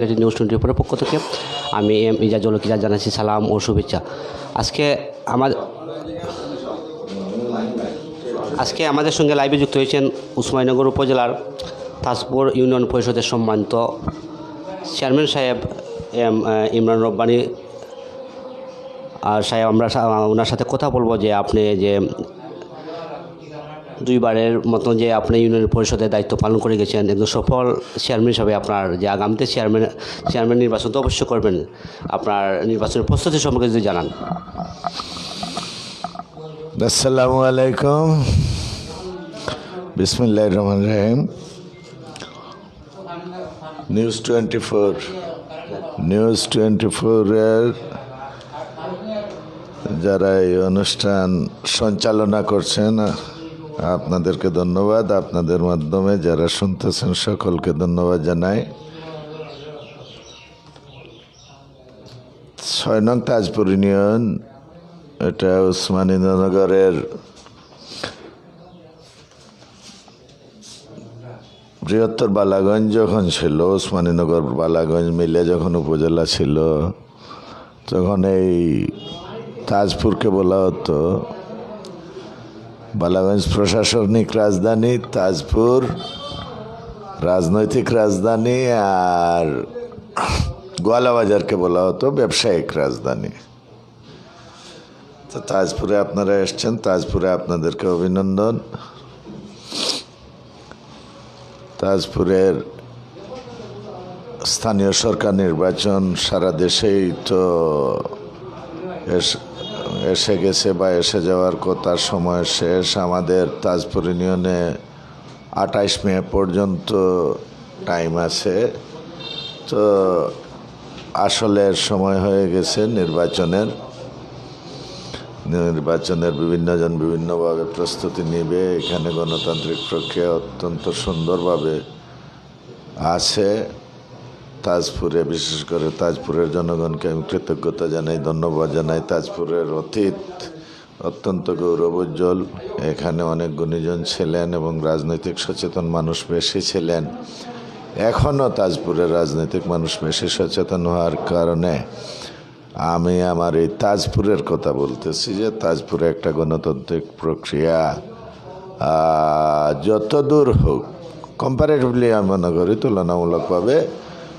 News twenty ফোরের পক্ষ থেকে আমি এম ইজাজুল কিজা জানাচ্ছি সালাম ও শুভেচ্ছা। আজকে আমার আজকে আমাদের সঙ্গে লাইভে যুক্ত হয়েছেন উসমানীনগর উপজেলার তাজপুর ইউনিয়ন পরিষদের সম্মানিত চেয়ারম্যান সাহেব এম ইমরান রব্বানি। আর সাহেব, আমরা ওনার সাথে কথা বলব যে আপনি যে দুইবারের মতন যে আপনি ইউনিয়ন পরিষদের দায়িত্ব পালন করে গেছেন, একদম সফল চেয়ারম্যান হিসাবে আপনার যে আগামীতে চেয়ারম্যান চেয়ারম্যান নির্বাচন, তো অবশ্যই করবেন। আপনার নির্বাচনের প্রস্তুতি সম্পর্কে যদি জানান। আসসালামু আলাইকুম। বিসমিল্লাহ রহমান রহিম। News twenty four news twenty ফোরের যারা এই অনুষ্ঠান সঞ্চালনা করছেন আপনাদেরকে ধন্যবাদ। আপনাদের মাধ্যমে যারা শুনতেছেন, সকলকে ধন্যবাদ জানাই। ছয় নং তাজপুর ইউনিয়ন, এটা উসমানীনগরের বৃহত্তর বালাগঞ্জ যখন ছিল উসমানীনগর বালাগঞ্জ মিলে যখন উপজেলা ছিল, তখন এই তাজপুরকে বলা হতো বালাগঞ্জ প্রশাসনিক রাজধানী, তাজপুর, রাজনৈতিক রাজধানী আর গোয়ালাবাজারকে বলা হতো ব্যবসায়িক রাজধানী। তো তাজপুরে আপনারা এসছেন, তাজপুরে আপনাদেরকে অভিনন্দন। তাজপুরের স্থানীয় সরকার নির্বাচন সারা দেশেই তো এস- গেছে বা এসে যাওয়ার কথা, সময় শেষ। আমাদের তাজপুর ইউনিয়নে আঠাইশ মে পর্যন্ত টাইম আছে। তো আসলের সময় হয়ে গেছে নির্বাচনের। নির্বাচনের বিভিন্নজন বিভিন্নভাবে প্রস্তুতি নেবে। এখানে গণতান্ত্রিক প্রক্রিয়া অত্যন্ত সুন্দরভাবে আছে। তাজপুরে বিশেষ করে তাজপুরের জনগণকে আমি কৃতজ্ঞতা জানাই ধন্যবাদ জানাই। তাজপুরের অতীত অত্যন্ত গৌরবোজ্জ্বল এখানে অনেক গুণীজন ছিলেন এবং রাজনৈতিক সচেতন মানুষ বেশি ছিলেন। এখনও তাজপুরের রাজনৈতিক মানুষ বেশি সচেতন হওয়ার কারণে আমি আমার এই তাজপুরের কথা বলতেছি যে তাজপুরে একটা গণতান্ত্রিক প্রক্রিয়া আহ, যত দূর হোক কম্পারেটিভলি আমি মনে করি তুলনামূলকভাবে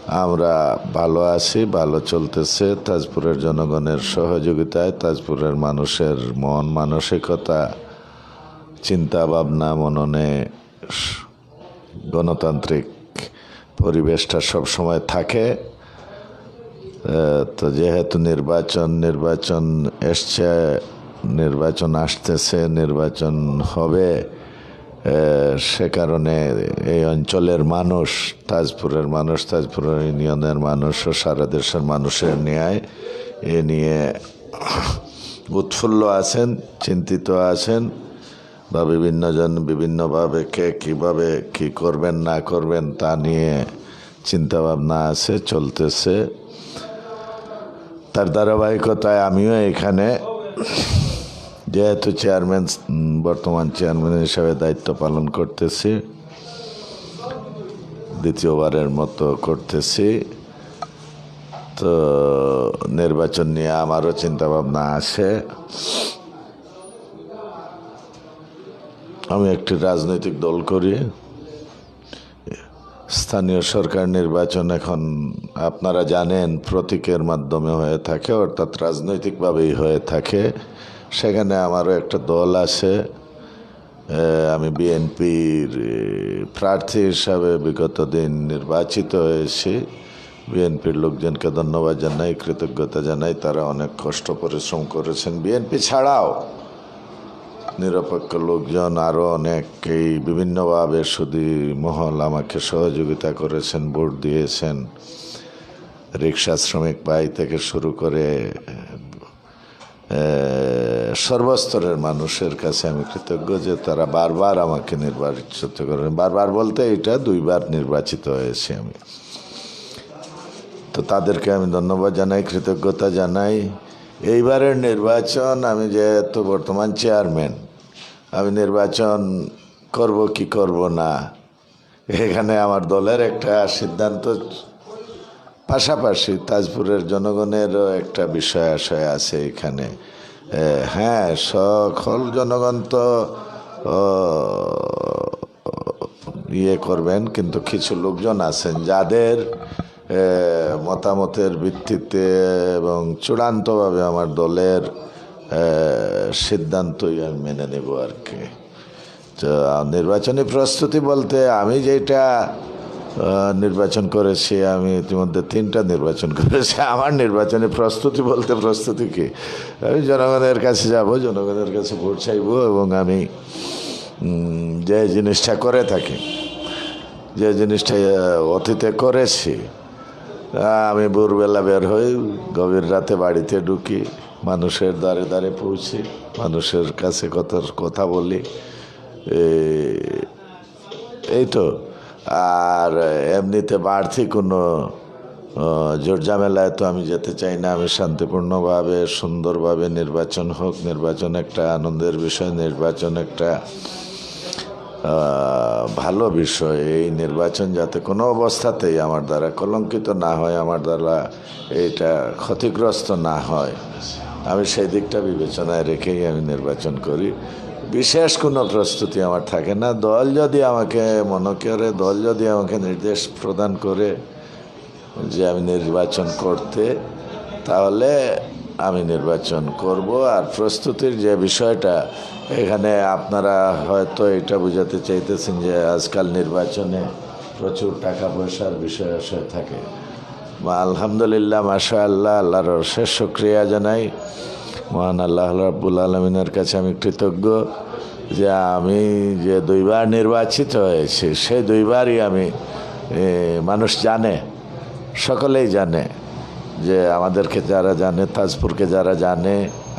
আমরা ভালো আছি, ভালো চলতেছে। তাজপুরের জনগণের সহযোগিতায়, তাজপুরের মানুষের মন মানসিকতা চিন্তা ভাবনা মননে গণতান্ত্রিক পরিবেশটা সব সময় থাকে তো যেহেতু নির্বাচন নির্বাচন এসছে, নির্বাচন আসতেছে, নির্বাচন হবে। সে কারণে এই অঞ্চলের মানুষ, তাজপুরের মানুষ, তাজপুরের ইউনিয়নের মানুষ ও সারা দেশের মানুষের ন্যায় এ নিয়ে উৎফুল্ল আছেন, চিন্তিত আছেন বা বিভিন্নজন বিভিন্নভাবে কে কীভাবে কী করবেন, না করবেন তা নিয়ে চিন্তাভাবনা আছে, চলতেছে। তার ধারাবাহিকতায় আমিও এখানে যেহেতু চেয়ারম্যান বর্তমান চেয়ারম্যান হিসাবে দায়িত্ব পালন করতেছি, দ্বিতীয়বারের মতো করতেছি। তো নির্বাচন নিয়ে আমারও চিন্তাভাবনা আছে। আমি একটি রাজনৈতিক দল করি। স্থানীয় সরকার নির্বাচন এখন আপনারা জানেন প্রতীকের মাধ্যমে হয়ে থাকে, অর্থাৎ রাজনৈতিকভাবেই হয়ে থাকে। সেখানে আমারও একটা দল আছে। আমি বিএনপির প্রার্থী হিসাবে বিগত দিন নির্বাচিত হয়েছি। বিএনপির লোকজনকে ধন্যবাদ জানাই, কৃতজ্ঞতা জানাই, তারা অনেক কষ্ট, পরিশ্রম করেছেন। বিএনপি ছাড়াও নিরপেক্ষ লোকজন আরও অনেকেই বিভিন্নভাবে শুধু মহল আমাকে সহযোগিতা করেছেন, ভোট দিয়েছেন। রিক্সা শ্রমিক ভাই থেকে শুরু করে সর্বস্তরের মানুষের কাছে আমি কৃতজ্ঞ যে তারা বারবার আমাকে নির্বাচিত করেন। বারবার বলতে এটা দুইবার নির্বাচিত হয়েছি আমি। তো তাদেরকে আমি ধন্যবাদ জানাই, কৃতজ্ঞতা জানাই। এইবারের নির্বাচন আমি যেহেতু বর্তমান চেয়ারম্যান, আমি নির্বাচন করব কি করব না, এখানে আমার দলের একটা সিদ্ধান্ত পাশাপাশি তাজপুরের জনগণেরও একটা বিষয় আশয় আছে এখানে। হ্যাঁ সকল জনগণ তো ইয়ে করবেন, কিন্তু কিছু লোকজন আছেন যাদের মতামতের ভিত্তিতে এবং চূড়ান্তভাবে আমার দলের সিদ্ধান্তই আমি মেনে নেব আর কি। তো, নির্বাচনী প্রস্তুতি বলতে আমি যেটা নির্বাচন করেছি, আমি ইতিমধ্যে তিনটা নির্বাচন করেছি। আমার নির্বাচনে প্রস্তুতি বলতে প্রস্তুতি কি? আমি জনগণের কাছে যাব, জনগণের কাছে ভোট চাইব এবং আমি যে জিনিসটা করে থাকি, যে জিনিসটা অতীতে করেছি আমি ভোরবেলা বের হই, গভীর রাতে বাড়িতে ঢুকি, মানুষের দ্বারে দ্বারে পৌঁছি, মানুষের কাছে কত কথা বলি এই তো। আর এমনিতে বাড়তি কোনো আহ, জোর ঝামেলায় তো আমি যেতে চাই না। আমি শান্তিপূর্ণভাবে সুন্দরভাবে নির্বাচন হোক নির্বাচন একটা আনন্দের বিষয় নির্বাচন একটা ভালো বিষয়। এই নির্বাচন যাতে কোনো অবস্থাতেই আমার দ্বারা কলঙ্কিত না হয় আমার দ্বারা এটা ক্ষতিগ্রস্ত না হয় আমি সেই দিকটা বিবেচনায় রেখেই আমি নির্বাচন করি। বিশেষ কোনো প্রস্তুতি আমার থাকে না। দল যদি আমাকে মনে করে, দল যদি আমাকে নির্দেশ প্রদান করে যে আমি নির্বাচন করতে, তাহলে আমি নির্বাচন করব। আর প্রস্তুতির যে বিষয়টা, এখানে আপনারা হয়তো এটা বুঝাতে চাইতেছেন যে আজকাল নির্বাচনে প্রচুর টাকা পয়সার বিষয় আশয় থাকে। বা আলহামদুলিল্লাহ মাশা আল্লাহ আল্লাহর শেষ শুক্রিয়া জানাই। মহান আল্লাহ রাব্বুল আলমিনের কাছে আমি কৃতজ্ঞ যে আমি যে দুইবার নির্বাচিত হয়েছি সেই দুইবারই আমি মানুষ জানে, সকলেই জানে যে আমাদেরকে যারা জানে, তাজপুরকে যারা জানে,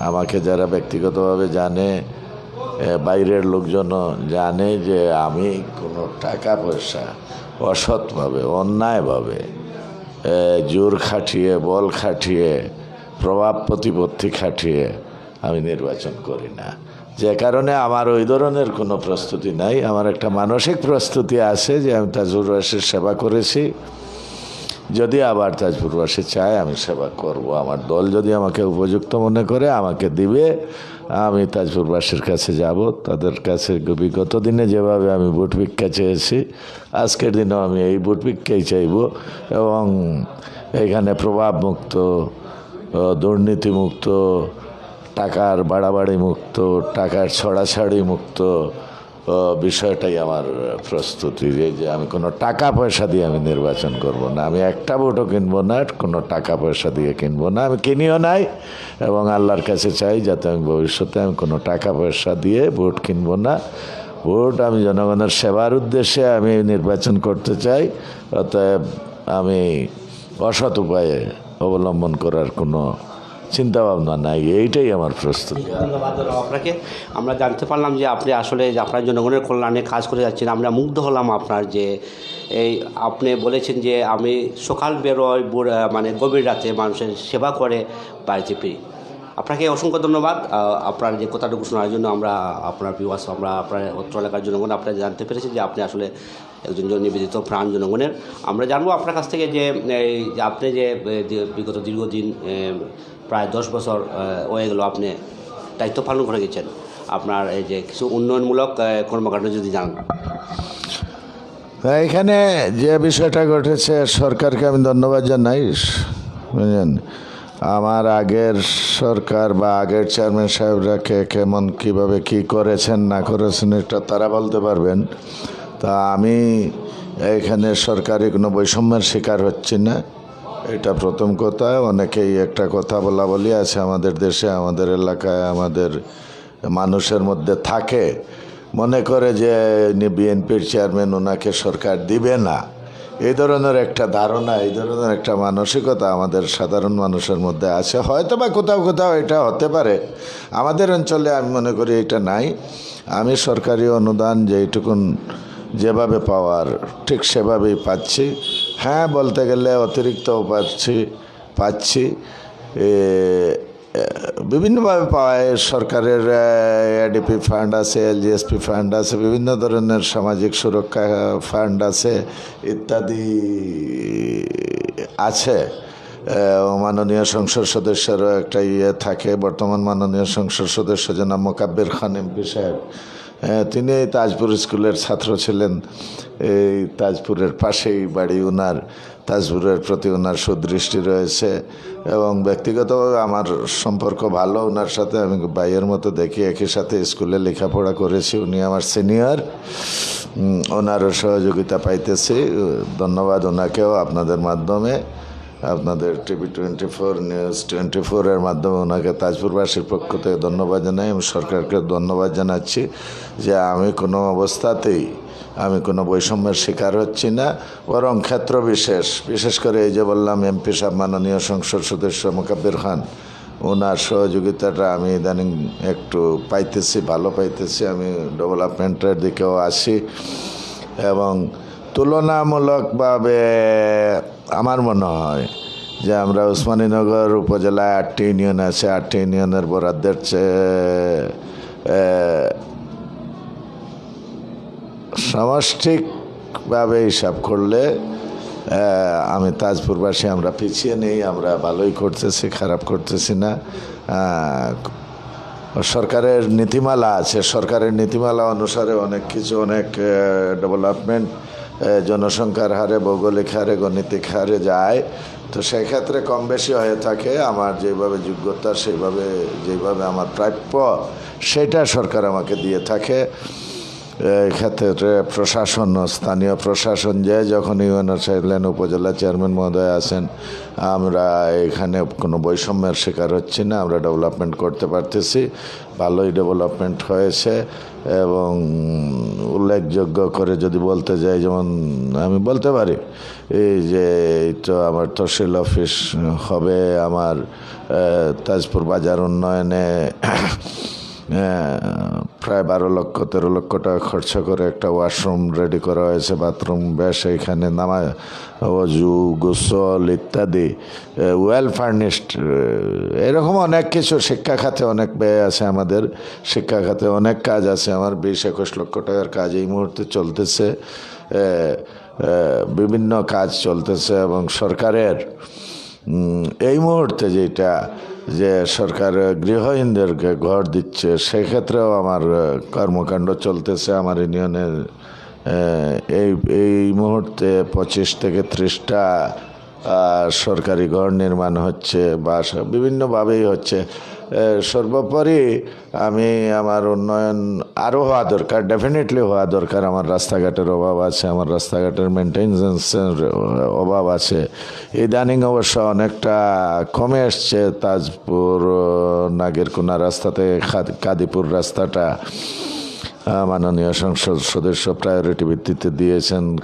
আমাকে যারা ব্যক্তিগতভাবে জানে বাইরের লোকজনও জানে যে আমি কোনো টাকা পয়সা অসৎভাবে, অন্যায়ভাবে জোর খাটিয়ে, বল খাটিয়ে প্রভাব প্রতিপত্তি খাটিয়ে আমি নির্বাচন করি না। যে কারণে আমার ওই ধরনের কোনো প্রস্তুতি নাই। আমার একটা মানসিক প্রস্তুতি আছে যে আমি তাজপুরবাসীর সেবা করেছি। যদি আবার তাজপুরবাসী চায়, আমি সেবা করব। আমার দল যদি আমাকে উপযুক্ত মনে করে, আমাকে দিবে, আমি তাজপুরবাসীর কাছে যাব। তাদের কাছে বিগত দিনে যেভাবে আমি বুট ভিক্ষা চেয়েছি, আজকের দিনেও আমি এই বুট ভিক্ষাই চাইব এবং এখানে প্রভাবমুক্ত দুর্নীতিমুক্ত, টাকার বাড়াবাড়ি মুক্ত টাকার ছড়াছড়ি মুক্ত বিষয়টাই আমার প্রস্তুতি যে আমি কোনো টাকা পয়সা দিয়ে আমি নির্বাচন করব না। আমি একটা ভোটও কিনবো না, কোনো টাকা পয়সা দিয়ে কিনবো না। আমি কিনিও নাই এবং আল্লাহর কাছে চাই যাতে আমি ভবিষ্যতে আমি কোনো টাকা পয়সা দিয়ে ভোট কিনবো না। ভোট আমি জনগণের সেবার উদ্দেশ্যে আমি নির্বাচন করতে চাই, অতএব আমি অসৎ উপায়ে অবলম্বন করার কোনো চিন্তা ভাবনা নাই। এইটাই আমার প্রস্তুতি ধন্যবাদ আপনাকে। আমরা জানতে পারলাম যে আপনি আসলে আপনার জনগণের কল্যাণে কাজ করে যাচ্ছেন, আমরা মুগ্ধ হলাম আপনার যে এই আপনি বলেছেন যে আমি সকাল বেরোয় মানে গভীর রাতে মানুষের সেবা করে বাড়িতে ফিরি আপনাকে অসংখ্য ধন্যবাদ। আপনার যে কথাটুকু শোনার জন্য আমরা, আপনার বিবাস আমরা, আপনার অত্র এলাকার জনগণ আপনারা জানতে পেরেছি যে আপনি আসলে একজন জন নিবেদিত, প্রাণ জনগণের। আমরা জানব আপনার কাছ থেকে যে, এই আপনি যে বিগত দীর্ঘদিন প্রায় দশ বছর হয়ে গেল আপনি দায়িত্ব পালন করে গেছেন। আপনার এই যে কিছু উন্নয়নমূলক কর্মকাণ্ড যদি জানান। তা এখানে যে বিষয়টা ঘটেছে, সরকারকে আমি ধন্যবাদ জানাই। বুঝলেন? আমার আগের সরকার বা আগের চেয়ারম্যান সাহেবরা কে কেমন, কীভাবে কি করেছেন, না করেছেন, এটা তারা বলতে পারবেন। তা আমি এখানে সরকারি কোনো বৈষম্যের শিকার হচ্ছি না। এটা প্রথম কথা। অনেকেই একটা কথা বলা বলি আছে, আমাদের দেশে, আমাদের এলাকায় আমাদের মানুষের মধ্যে থাকে। মনে করে যে বিএনপির চেয়ারম্যান, ওনাকে সরকার দিবে না। এই ধরনের একটা ধারণা, এই ধরনের একটা মানসিকতা আমাদের সাধারণ মানুষের মধ্যে আছে। হয়তো বা কোথাও কোথাও এটা হতে পারে। আমাদের অঞ্চলে আমি মনে করি এটা নাই। আমি সরকারি অনুদান যেইটুকুন যেভাবে পাওয়ার, ঠিক সেভাবেই পাচ্ছি। হ্যাঁ বলতে গেলে অতিরিক্তও পাচ্ছি পাচ্ছি। বিভিন্নভাবে পাওয়া সরকারের এডিপি ফান্ড আছে এলজিএসপি ফান্ড আছে, বিভিন্ন ধরনের সামাজিক সুরক্ষা ফান্ড আছে, ইত্যাদি আছে। মাননীয় সংসদ সদস্যেরও একটা ইয়ে থাকে। বর্তমান মাননীয় সংসদ সদস্য জনাব মোকাব্বির খান এমপি সাহেব। তিনি এই তাজপুর স্কুলের ছাত্র ছিলেন। এই তাজপুরের পাশেই বাড়ি উনার। তাজপুরের প্রতি ওনার সুদৃষ্টি রয়েছে এবং ব্যক্তিগতভাবে আমার সম্পর্ক ভালো। ওনার সাথে আমি ভাইয়ের মতো দেখি, একই সাথে স্কুলে লেখাপড়া করেছি। উনি আমার সিনিয়র। ওনারও সহযোগিতা পাইতেছি। ধন্যবাদ ওনাকেও আপনাদের মাধ্যমে। আপনাদের TV twenty four, news twenty ফোরের মাধ্যমে ওনাকে তাজপুরবাসীর পক্ষ থেকে ধন্যবাদ জানাই। আমি সরকারকে ধন্যবাদ জানাচ্ছি যে আমি কোনো অবস্থাতেই, আমি কোনো বৈষম্যের শিকার হচ্ছি না, বরং ক্ষেত্র বিশেষ বিশেষ করে এই যে বললাম এমপি সাহেব, মাননীয় সংসদ সদস্য মোকাব্বির খান ওনার সহযোগিতাটা আমি ইদানিং একটু পাইতেছি, ভালো পাইতেছি, আমি ডেভেলপমেন্টের দিকেও আসি এবং তুলনামূলকভাবে আমার মনে হয় যে আমরা উসমানীনগর উপজেলায় আটটি ইউনিয়ন আছে, আটটি ইউনিয়নের বরাদ্দের চেয়ে সমষ্টিকভাবে হিসাব করলে আমি তাজপুরবাসী, আমরা পিছিয়ে নেই, আমরা ভালোই করতেছি, খারাপ করতেছি না। সরকারের নীতিমালা আছে, সরকারের নীতিমালা অনুসারে অনেক কিছু, অনেক ডেভেলপমেন্ট জনসংখ্যার হারে, ভৌগোলিক হারে, গণিতিক হারে যায়। তো সেক্ষেত্রে কম বেশি হয়ে থাকে আমার যেভাবে যোগ্যতা সেইভাবে যেভাবে আমার প্রাপ্য, সেটা সরকার আমাকে দিয়ে থাকে। ক্ষেত্রে প্রশাসন, স্থানীয় প্রশাসন যে যখন ইউএনআর চাইলেন উপজেলা চেয়ারম্যান মহোদয় আছেন, আমরা এখানে কোনো বৈষম্যের শিকার হচ্ছি না, আমরা ডেভেলপমেন্ট করতে পারতেছি। ভালোই ডেভেলপমেন্ট হয়েছে এবং উল্লেখযোগ্য করে যদি বলতে যাই, যেমন আমি বলতে পারি, এই যে এই তো আমার তহসিল অফিস হবে আমার তাজপুর বাজার উন্নয়নে প্রায় বারো লক্ষ, তেরো লক্ষ টাকা খরচ করে একটা ওয়াশরুম রেডি করা হয়েছে বাথরুম বেশ এখানে নামা অজু, গোসল ইত্যাদি ওয়েল ফার্নিশড এরকম অনেক কিছু শিক্ষা খাতে অনেক ব্যয় আছে আমাদের, শিক্ষা খাতে অনেক কাজ আছে, আমার বিশ একুশ লক্ষ টাকার কাজ এই মুহূর্তে চলতেছে বিভিন্ন কাজ চলতেছে এবং সরকারের এই মুহূর্তে যেটা যে সরকার গৃহহীনদেরকে ঘর দিচ্ছে, সেক্ষেত্রেও আমার কর্মকাণ্ড চলতেছে আমার ইউনিয়নের এই এই মুহূর্তে পঁচিশ থেকে ত্রিশটা সরকারি ঘর নির্মাণ হচ্ছে বা বিভিন্নভাবেই হচ্ছে। সর্বোপরি আমি আমার উন্নয়ন আরও হওয়া দরকার ডেফিনেটলি হওয়া দরকার। আমার রাস্তাঘাটের অভাব আছে, আমার রাস্তাঘাটের মেনটেন্সেন্সের অভাব আছে। ইদানিং অবশ্য অনেকটা কমে এসছে তাজপুর নাগেরকোনা রাস্তা থেকে খাদ- কাদিপুর রাস্তাটা। মাননীয় সংসদ সদস্য প্রায়োরিটি ভিত্তিতে দিয়েছেন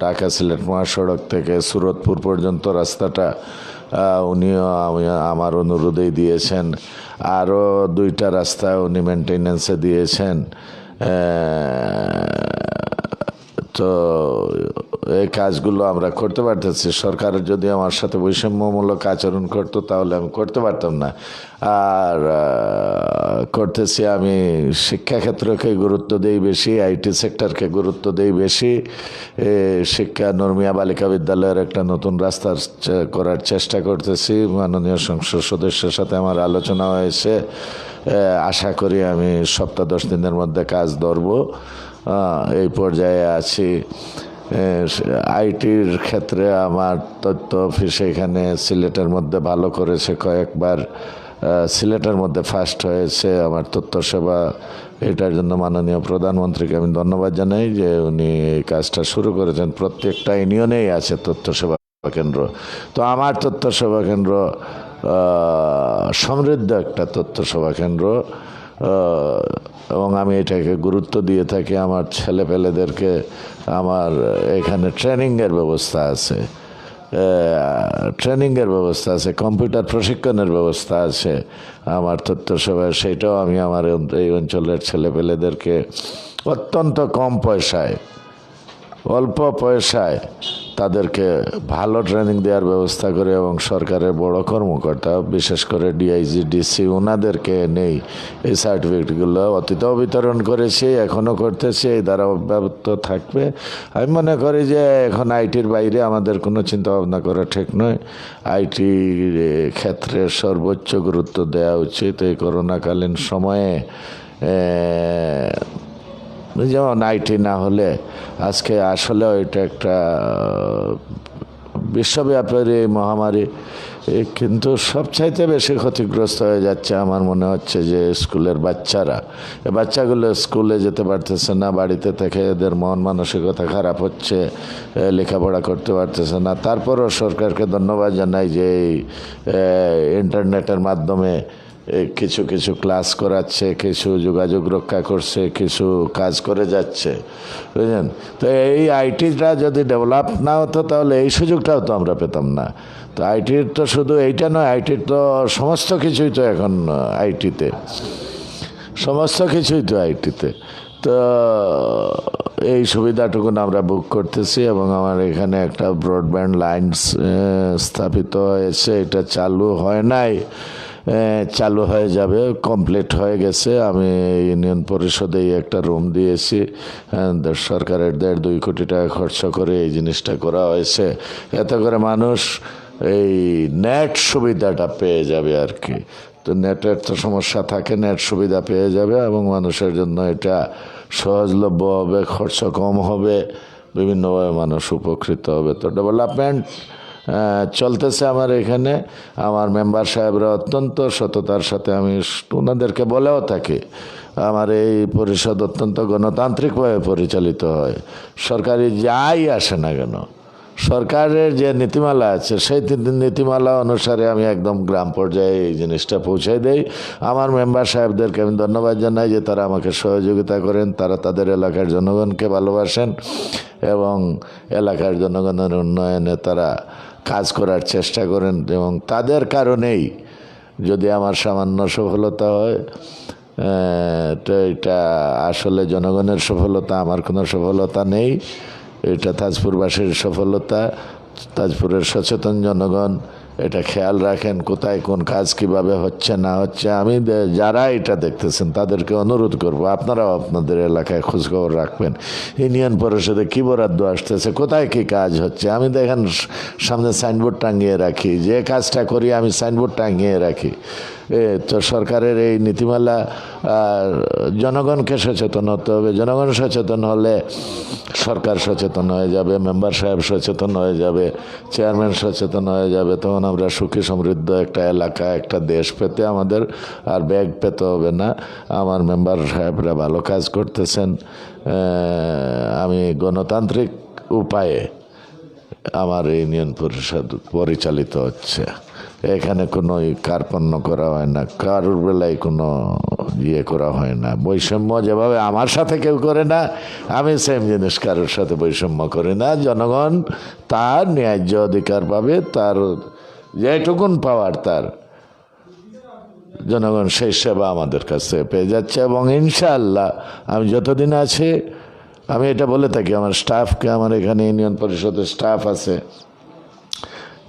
ঢাকা সিলেট মহাসড়ক থেকে সুরতপুর পর্যন্ত রাস্তাটা। উনিও আমি- আমার অনুরোধেই দিয়েছেন। আরও দুইটা রাস্তা উনি মেনটেন্যান্সে দিয়েছেন। তো এই কাজগুলো আমরা করতে পারতেছি। সরকার যদি আমার সাথে বৈষম্যমূলক আচরণ করতো তাহলে আমি করতে পারতাম না। আর করতেছি আমি শিক্ষাক্ষেত্রকে গুরুত্ব দেই বেশি, আইটি সেক্টরকে গুরুত্ব দেই বেশি। শিক্ষা নর্মিয়া বালিকা বিদ্যালয়ের একটা নতুন রাস্তা করার চেষ্টা করতেছি। মাননীয় সংসদ সদস্যের সাথে আমার আলোচনা হয়েছে। আশা করি আমি সপ্তাহ দশ দিনের মধ্যে কাজ ধরবো। এই পর্যায়ে আছি। আইটির ক্ষেত্রে আমার তথ্য অফিস এখানে সিলেটের মধ্যে ভালো করেছে। কয়েকবার সিলেটের মধ্যে ফার্স্ট হয়েছে আমার তথ্য সেবা। এটার জন্য মাননীয় প্রধানমন্ত্রীকে আমি ধন্যবাদ জানাই যে উনি এই কাজটা শুরু করেছেন। প্রত্যেকটা ইউনিয়নেই আছে তথ্য সেবা কেন্দ্র। তো আমার তথ্য সেবা কেন্দ্র সমৃদ্ধ একটা তথ্য সেবা কেন্দ্র। এবং আমি এটাকে গুরুত্ব দিয়ে থাকি, আমার ছেলে পেলেদেরকে আমার এখানে ট্রেনিংয়ের ব্যবস্থা আছে ট্রেনিংয়ের ব্যবস্থা আছে, কম্পিউটার প্রশিক্ষণের ব্যবস্থা আছে, আমার তথ্য সেবায় সেটাও আমি আমার এই অঞ্চলের ছেলে পেলেদেরকে অত্যন্ত কম পয়সায় অল্প পয়সায় তাদেরকে ভালো ট্রেনিং দেওয়ার ব্যবস্থা করে এবং সরকারের বড় কর্মকর্তা, বিশেষ করে ডিআইজি ডিসি ওনাদেরকে নেই। এই সার্টিফিকেটগুলো অতীতেও বিতরণ করেছি এখনও করতেছি, এই দ্বারা অব্যাহত থাকবে। আমি মনে করি যে এখন আইটির বাইরে আমাদের কোনো চিন্তা ভাবনা করা ঠিক নয়। আইটি ক্ষেত্রে সর্বোচ্চ গুরুত্ব দেওয়া উচিত এই করোনাকালীন সময়ে। যেমন আইটি না হলে আজকে আসলে এটা একটা বিশ্বব্যাপী এই মহামারী কিন্তু সবচাইতে বেশি ক্ষতিগ্রস্ত হয়ে যাচ্ছে আমার মনে হচ্ছে যে স্কুলের বাচ্চারা। বাচ্চাগুলো স্কুলে যেতে পারতেছে না, বাড়িতে থেকে এদের মন মানসিকতা খারাপ হচ্ছে লেখাপড়া করতে পারতেছে না। তারপরও সরকারকে ধন্যবাদ জানাই যে এই ইন্টারনেটের মাধ্যমে কিছু কিছু ক্লাস করাচ্ছে, কিছু যোগাযোগ রক্ষা করছে, কিছু কাজ করে যাচ্ছে, বুঝলেন? তো এই আইটিটা যদি ডেভেলপ না হতো, তাহলে এই সুযোগটাও তো আমরা পেতাম না। তো আইটির তো শুধু এইটা নয় আইটির তো সমস্ত কিছুই তো এখন আইটিতে সমস্ত কিছুই তো আইটিতে তো। এই সুবিধাটুকুন আমরা বুক করতেছি এবং আমার এখানে একটা ব্রডব্যান্ড লাইন স্থাপিত হয়েছে, এটা চালু হয় নাই। চালু হয়ে যাবে কমপ্লিট হয়ে গেছে। আমি ইউনিয়ন পরিষদে একটা রুম দিয়েছি। সরকারের দেড় দুই কোটি টাকা খরচ করে এই জিনিসটা করা হয়েছে। এতে করে মানুষ এই নেট সুবিধাটা পেয়ে যাবে আর কি। তো নেটের তো সমস্যা থাকে নেট সুবিধা পেয়ে যাবে এবং মানুষের জন্য এটা সহজলভ্য হবে, খরচ কম হবে। বিভিন্নভাবে মানুষ উপকৃত হবে। তো ডেভেলপমেন্ট চলতেছে আমার এখানে। আমার মেম্বার সাহেবরা অত্যন্ত সততার সাথে আমি ওনাদেরকে বলেও থাকি, আমার এই পরিষদ অত্যন্ত গণতান্ত্রিকভাবে পরিচালিত হয়। সরকারি যাই আসে না কেন, সরকারের যে নীতিমালা আছে, সেই নীতিমালা অনুসারে আমি একদম গ্রাম পর্যায়ে এই জিনিসটা পৌঁছাই দেই। আমার মেম্বার সাহেবদেরকে আমি ধন্যবাদ জানাই যে তারা আমাকে সহযোগিতা করেন, তারা তাদের এলাকার জনগণকে ভালোবাসেন এবং এলাকার জনগণের উন্নয়নে তারা কাজ করার চেষ্টা করেন এবং তাদের কারণেই যদি আমার সামান্য সফলতা হয় তো এটা আসলে জনগণের সফলতা, আমার কোনো সফলতা নেই। এটা তাজপুরবাসীর সফলতা, তাজপুরের সচেতন জনগণ এটা খেয়াল রাখেন কোথায় কোন কাজ কীভাবে হচ্ছে, না হচ্ছে। আমি যারা এটা দেখতেছেন, তাদেরকে অনুরোধ করব, আপনারাও আপনাদের এলাকায় খোঁজখবর রাখবেন। ইউনিয়ন পরিষদে কী বরাদ্দ আসতেছে, কোথায় কি কাজ হচ্ছে? আমি দেখেন, সামনে সাইনবোর্ড টাঙিয়ে রাখি, যে কাজটা করি আমি সাইনবোর্ড টাঙিয়ে রাখি। তো সরকারের এই নীতিমালা জনগণকে সচেতন হতে হবে। জনগণ সচেতন হলে সরকার সচেতন হয়ে যাবে, মেম্বার সাহেব সচেতন হয়ে যাবে, চেয়ারম্যান সচেতন হয়ে যাবে। তখন আমরা সুখী সমৃদ্ধ একটা এলাকা, একটা দেশ পেতে আমাদের আর ব্যাগ পেতে হবে না। আমার মেম্বার সাহেবরা ভালো কাজ করতেছেন। আমি গণতান্ত্রিক উপায়ে আমার ইউনিয়ন পরিষদ পরিচালিত হচ্ছে। এখানে কোনো কার্পণ্য করা হয় না, কারোর বেলায় কোনো ইয়ে করা হয় না। বৈষম্য যেভাবে আমার সাথে কেউ করে না, আমি সেম জিনিস কারোর সাথে বৈষম্য করি না। জনগণ তার ন্যায্য অধিকার পাবে, তার যেটুকুন পাওয়ার তার। জনগণ সেই সেবা আমাদের কাছ পেয়ে যাচ্ছে এবং ইনশাআল্লাহ আমি যতদিন আছি, আমি এটা বলে থাকি, আমার স্টাফকে আমার এখানে ইউনিয়ন পরিষদের স্টাফ আছে।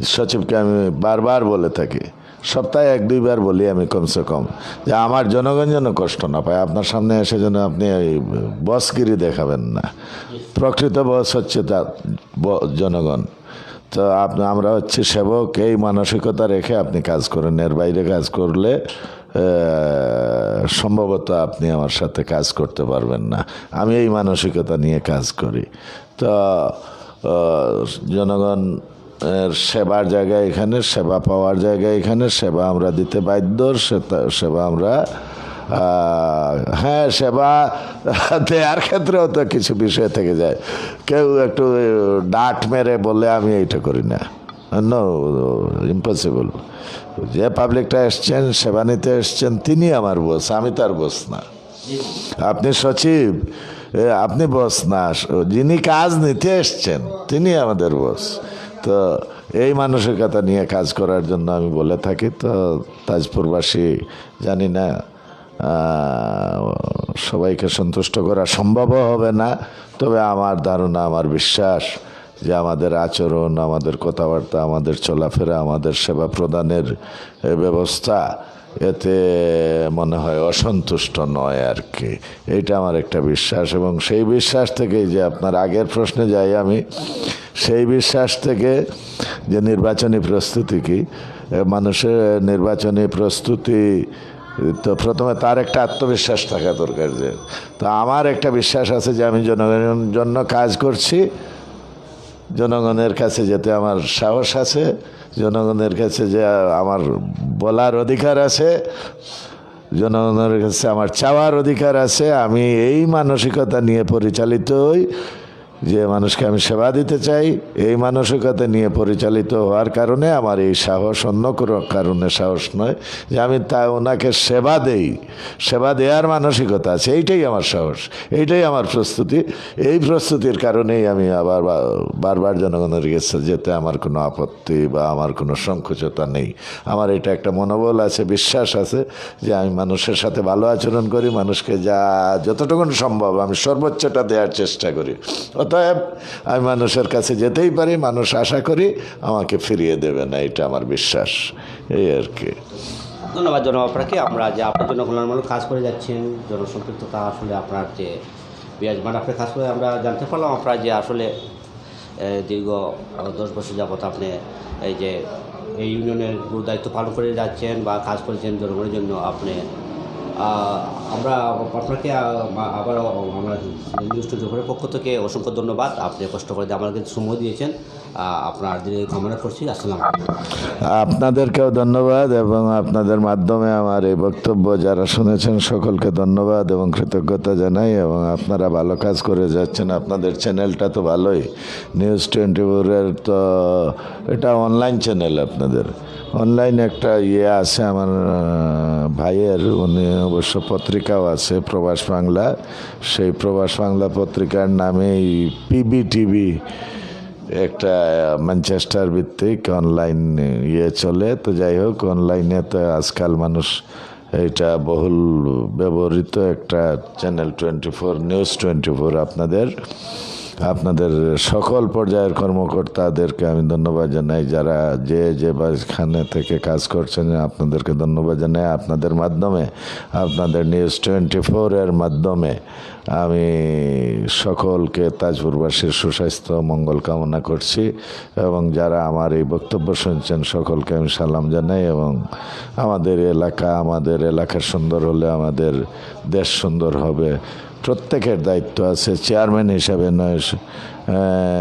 সচিবকে আমি বারবার বলে থাকি, সপ্তাহে এক দুইবার বলি আমি কমসে কম, যে আমার জনগণ যেন কষ্ট না পায়, আপনার সামনে এসে যেন আপনি বসগিরি দেখাবেন না। প্রকৃত বস হচ্ছে তা ব- জনগণ। তো আপনি, আমরা হচ্ছে সেবক, এই মানসিকতা রেখে আপনি কাজ করেন, এর বাইরে কাজ করলে সম্ভবত আপনি আমার সাথে কাজ করতে পারবেন না। আমি এই মানসিকতা নিয়ে কাজ করি। তো জনগণ সেবার জায়গা এখানে, সেবা পাওয়ার জায়গা এখানে, সেবা আমরা দিতে বাধ্য সেবা আমরা হ্যাঁ সেবা দেওয়ার ক্ষেত্রেও তো কিছু বিষয় থেকে যায়। কেউ একটু ডাট মেরে বলে আমি এইটা করি না। নো ইম্পসিবল যে পাবলিকটা এসছেন, সেবা নিতে এসছেন, তিনি আমার বস আমি তার বস না। আপনি সচিব আপনি বস না। যিনি কাজ নিতে এসছেন, তিনি আমাদের বস তো এই মানসিকতা নিয়ে কাজ করার জন্য আমি বলে থাকি, তো তাজপুরবাসী জানি না সবাইকে সন্তুষ্ট করা সম্ভব হবে না, তবে আমার ধারণা, আমার বিশ্বাস যে আমাদের আচরণ, আমাদের কথাবার্তা, আমাদের চলাফেরা, আমাদের সেবা প্রদানের ব্যবস্থা এতে মনে হয় অসন্তুষ্ট নয় আর কি। এইটা আমার একটা বিশ্বাস এবং সেই বিশ্বাস থেকেই যে আপনার আগের প্রশ্নে যাই আমি, সেই বিশ্বাস থেকে যে নির্বাচনী প্রস্তুতি কি? মানুষের নির্বাচনী প্রস্তুতি তো প্রথমে তার একটা আত্মবিশ্বাস থাকা দরকার যে। তো আমার একটা বিশ্বাস আছে যে আমি জনগণের জন্য কাজ করছি জনগণের কাছে যেতে আমার সাহস আছে, জনগণের কাছে যে আমার বলার অধিকার আছে, জনগণের কাছে আমার চাওয়ার অধিকার আছে, আমি এই মানসিকতা নিয়ে পরিচালিত হই। যে মানুষকে আমি সেবা দিতে চাই, এই মানসিকতা নিয়ে পরিচালিত হওয়ার কারণে আমার এই সাহস অন্য কোনো কারণে সাহস নয় যে আমি তা ওনাকে সেবা দেই। সেবা দেওয়ার মানসিকতা আছে, এইটাই আমার সাহস, এইটাই আমার প্রস্তুতি। এই প্রস্তুতির কারণেই আমি আবার বারবার জনগণের কাছে যেতে আমার কোনো আপত্তি বা আমার কোনো সংকুচতা নেই। আমার এটা একটা মনোবল আছে, বিশ্বাস আছে যে আমি মানুষের সাথে ভালো আচরণ করি, মানুষকে যা যতটুকু সম্ভব আমি সর্বোচ্চটা দেওয়ার চেষ্টা করি। অতএব আমি মানুষের কাছে যেতেই পারি, মানুষ আশা করি আমাকে ফিরিয়ে দেবে না, এটা আমার বিশ্বাস। এই আর কি। ধন্যবাদ জনাব আপনাকে। আমরা যে আপনার জন্য কল্যাণমূলক কাজ করে যাচ্ছেন জনসম্পৃক্ততা আসলে আপনার যে বিরাজমান আপনার কাজ করে আমরা জানতে পারলাম, আপনার যে আসলে দীর্ঘ দশ বছর যাবত আপনি এই যে এই ইউনিয়নের দায়িত্ব পালন করে যাচ্ছেন বা কাজ করেছেন জনগণের জন্য আপনি আমরা আপনাকে আবার আমরা নিউজ জোহরের পক্ষ থেকে অসংখ্য ধন্যবাদ। আপনি কষ্ট করে আমাদেরকে সময় দিয়েছেন। আপনাদেরকেও ধন্যবাদ এবং আপনাদের মাধ্যমে আমার এই বক্তব্য যারা শুনেছেন সকলকে ধন্যবাদ এবং কৃতজ্ঞতা জানাই এবং আপনারা ভালো কাজ করে যাচ্ছেন আপনাদের চ্যানেলটা তো ভালোই। নিউজ টোয়েন্টি ফোরের তো এটা অনলাইন চ্যানেল আপনাদের। অনলাইন একটা ইয়ে আছে আমার ভাইয়ের, উনি অবশ্য পত্রিকাও আছে প্রবাস বাংলা। সেই প্রবাস বাংলা পত্রিকার নামেই পিবি টিভি একটা ম্যানচেস্টার ভিত্তিক অনলাইন ইয়ে চলে। তো যাই হোক অনলাইনে তো আজকাল মানুষ এটা বহুল ব্যবহৃত একটা channel twenty four news twenty four আপনাদের। আপনাদের সকল পর্যায়ের কর্মকর্তাদেরকে আমি ধন্যবাদ জানাই। যারা যে যে যেখানে থেকে কাজ করছেন, আপনাদেরকে ধন্যবাদ জানাই। আপনাদের মাধ্যমে, আপনাদের নিউজ টোয়েন্টি ফোরের মাধ্যমে আমি সকলকে তাজপুরবাসীর সুস্বাস্থ্য, মঙ্গল কামনা করছি এবং যারা আমার এই বক্তব্য শুনছেন, সকলকে আমি সালাম জানাই এবং আমাদের এলাকা আমাদের এলাকা সুন্দর হলে আমাদের দেশ সুন্দর হবে। প্রত্যেকের দায়িত্ব আছে, চেয়ারম্যান হিসাবে নয়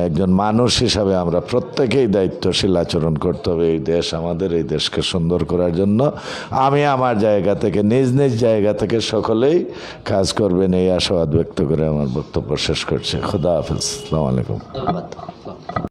একজন মানুষ হিসাবে আমরা প্রত্যেকেই দায়িত্বশীল আচরণ করতে হবে এই দেশ, আমাদের এই দেশকে সুন্দর করার জন্য। আমি আমার জায়গা থেকে, নিজ নিজ জায়গা থেকে সকলেই কাজ করবেন এই আশাবাদ ব্যক্ত করে আমার বক্তব্য শেষ করছে। খুদা হাফিজ। আসসালামু আলাইকুম।